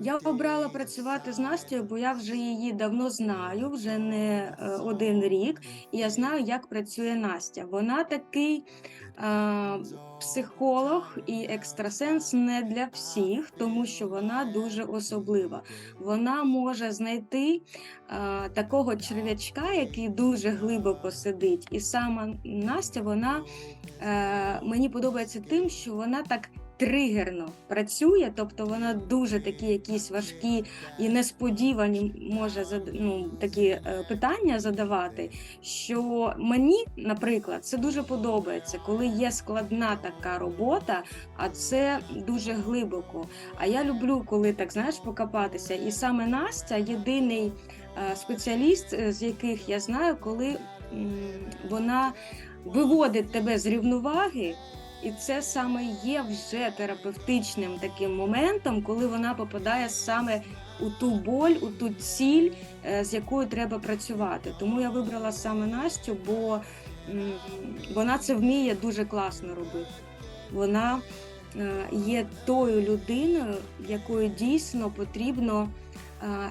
Я обрала працювати з Настю, бо я вже її давно знаю, вже не е, один рік, і я знаю, як працює Настя. Вона такий е, психолог і екстрасенс не для всіх, тому що вона дуже особлива. Вона може знайти е, такого черв'ячка, який дуже глибоко сидить. І сама Настя, вона е, мені подобається тим, що вона так тригерно працює, тобто вона дуже такі якісь важкі і несподівані може ну, такі е, питання задавати. Що мені, наприклад, це дуже подобається, коли є складна така робота, а це дуже глибоко. А я люблю, коли так знаєш, покопатися. І саме Настя єдиний е, спеціаліст, е, з яких я знаю, коли вона виводить тебе з рівноваги. І це саме є вже терапевтичним таким моментом, коли вона попадає саме у ту боль, у ту ціль, е, з якою треба працювати. Тому я вибрала саме Настю, бо вона це вміє дуже класно робити. Вона е, є тою людиною, якою дійсно потрібно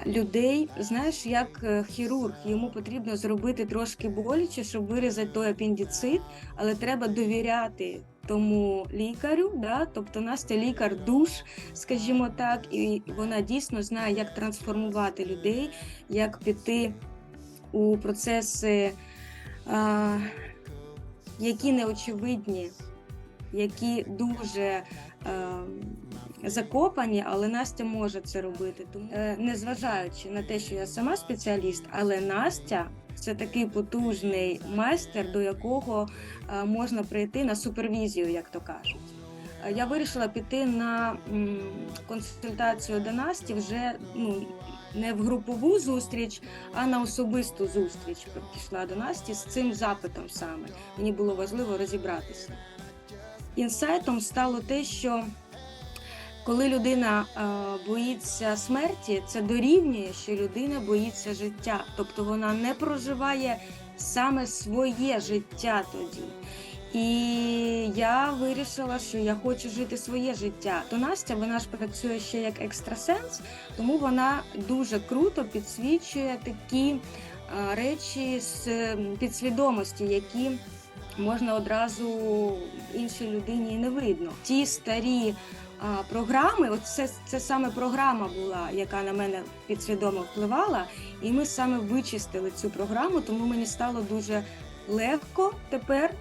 людей, знаєш, як е, хірург, йому потрібно зробити трошки боляче, щоб вирізати той апендицит, але треба довіряти тому лікарю. Да? Тобто Настя лікар душ, скажімо так, і вона дійсно знає, як трансформувати людей, як піти у процеси, а, які неочевидні, які дуже е, закопані, але Настя може це робити. Тому, е, незважаючи на те, що я сама спеціаліст, але Настя це такий потужний майстер, до якого е, можна прийти на супервізію, як то кажуть. Е, Я вирішила піти на консультацію до Насті вже ну, не в групову зустріч, а на особисту зустріч пішла до Насті з цим запитом саме. Мені було важливо розібратися. Інсайтом стало те, що коли людина е, боїться смерті, це дорівнює, що людина боїться життя. Тобто вона не проживає саме своє життя тоді. І я вирішила, що я хочу жити своє життя. То Настя вона ж працює ще як екстрасенс, тому вона дуже круто підсвічує такі е, речі з підсвідомості, які можна одразу іншій людині не видно. Ті старі програми, от це, це саме програма була, яка на мене підсвідомо впливала, і ми саме вичистили цю програму, тому мені стало дуже легко тепер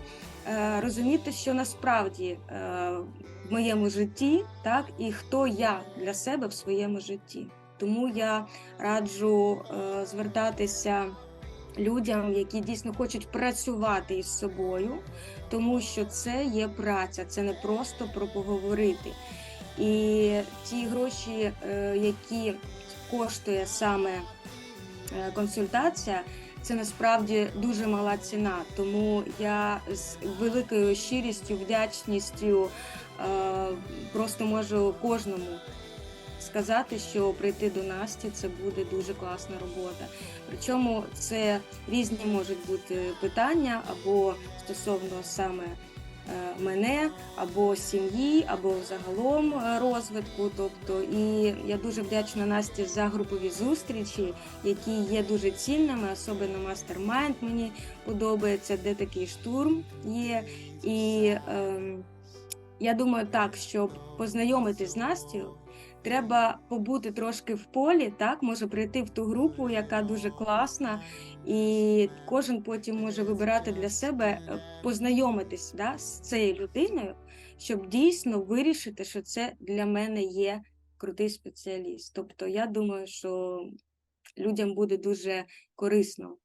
е, розуміти, що насправді е, в моєму житті, так, і хто я для себе в своєму житті. Тому я раджу е, звертатися людям, які дійсно хочуть працювати із собою, тому що це є праця, це не просто про поговорити. І ті гроші, е, які коштує саме е, консультація, це насправді дуже мала ціна. Тому я з великою щирістю, вдячністю е, просто можу кожному сказати, що прийти до Насті це буде дуже класна робота. Причому це різні можуть бути питання або стосовно саме мене, або сім'ї, або загалом е, розвитку. Тобто, і я дуже вдячна Насті за групові зустрічі, які є дуже цінними, особливо мастер-майнд мені подобається, де такий штурм є. І е, я думаю, так, щоб познайомитись з Настю, треба побути трошки в полі, так, може прийти в ту групу, яка дуже класна, і кожен потім може вибирати для себе, е, познайомитись да, з цією людиною, щоб дійсно вирішити, що це для мене є крутий спеціаліст. Тобто, я думаю, що людям буде дуже корисно